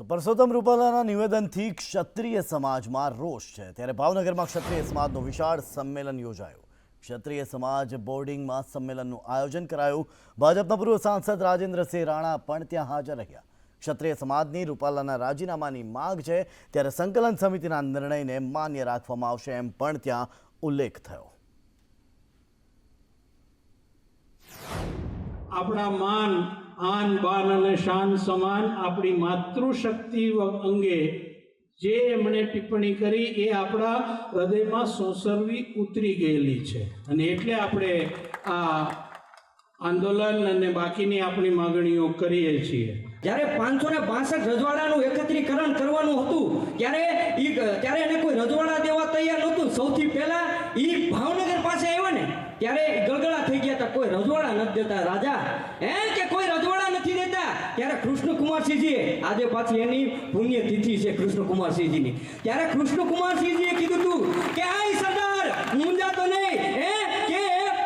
તો પરસોત્તમ રૂપાલાના નિવેદનથી ક્ષત્રિય સમાજમાં રોષ છે. ત્યારે ભાવનગરમાં ક્ષત્રિય સમાજનું વિશાળ સંમેલન યોજાયું. ક્ષત્રિય સમાજ બોર્ડિંગમાં સંમેલનનું આયોજન કરાયું. ભાજપના પૂર્વ સાંસદ રાજેન્દ્રસિંહ રાણા પણ ત્યાં હાજર રહ્યા. ક્ષત્રિય સમાજની રૂપાલાના રાજીનામાની માંગ છે. ત્યારે સંકલન સમિતિના નિર્ણયને માન્ય રાખવામાં આવશે એમ પણ ત્યાં ઉલ્લેખ થયો. આપણા માન આન, બાન અને શાન સમાન આપણી માતૃશક્તિ અંગે જે એમણે ટિપ્પણી કરી એ આપણા હૃદયમાં સોસરવી ઉતરી ગયેલી છે. અને એટલે આપણે આ આંદોલન અને બાકીની આપણી માગણીઓ કરીએ છીએ. જ્યારે પાંચસો ને બાસઠ રજવાડાનું એકત્રીકરણ કરવાનું હતું, ત્યારે ત્યારે એને કોઈ રજવાડા દેવા તૈયાર નહોતું. સૌથી પહેલા ઈ ભાવનગર પાસે આવ્યા ને, ત્યારે ગળગળા થઈ ગયા હતા. કોઈ રજવાડા નથી દેતા. રાજા હે કે કોઈ રજવાડા નથી દેતા ત્યારે કૃષ્ણકુમારસિંહજીએ, આજે પાછી એની પુણ્યતિથિ છે કૃષ્ણકુમારસિંહજીની. ત્યારે કૃષ્ણકુમારસિંહજીએ કીધું હતું કે, આય સરદાર મુંજાતો નહીં, હે? કે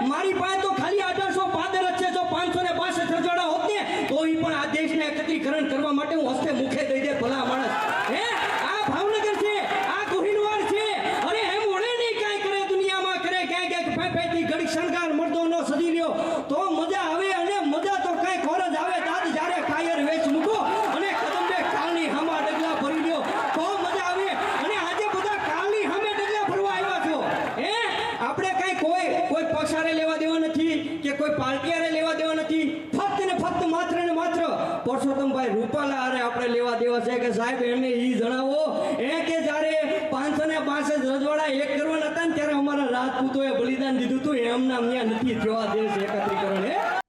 મારી પાસે તો ખાલી અઢારસો પાદર જ છે, જો પાંચસો ને બાસઠ રજવાડા હોત ને તો પણ આ દેશને એકત્રીકરણ કરવા માટે હું હસ્તે મુખે દઈ દે, ભલા માણસ. હે? આ ભાવનગર છે, આ કોહિનવાર છે. અરે, એમ ઓળે નહીં કાંઈ કરે, દુનિયામાં કરે, ક્યાંય ક્યાંક ફેંફેથી ઘડીક શણગાર મળતો ન સજી રહ્યો તો મજા મજા તો કાંઈ ખોર જ આવે દાદ જ્યારે કાયર વેચ મૂકો અને કદમે કાલની હામા ડગલા ભરી લ્યો તો મજા આવે અને આજે બધા કાલની સામે ડગલા ભરવા આવ્યા છો હે આપણે કાંઈ કોઈ કોઈ પક્ષારે લેવા દેવા નથી કે કોઈ પાર્ટીયારે લેવા દેવા નથી. ફક્ત ને ફક્ત માત્ર ને માત્ર પરસોત્તમભાઈ રૂપાલા હારે આપણે લેવા દેવા છે કે સાહેબ, એમને એ જણાવો. એ કે જ્યારે પાંચસો ને પાંચસો રજવાડા એક કરવાના હતા ને ત્યારે અમારા રાજપૂતોએ બલિદાન દીધું હતું. એમના ત્યાં નથી થવા દેશ એકત્રીકરણ. હે?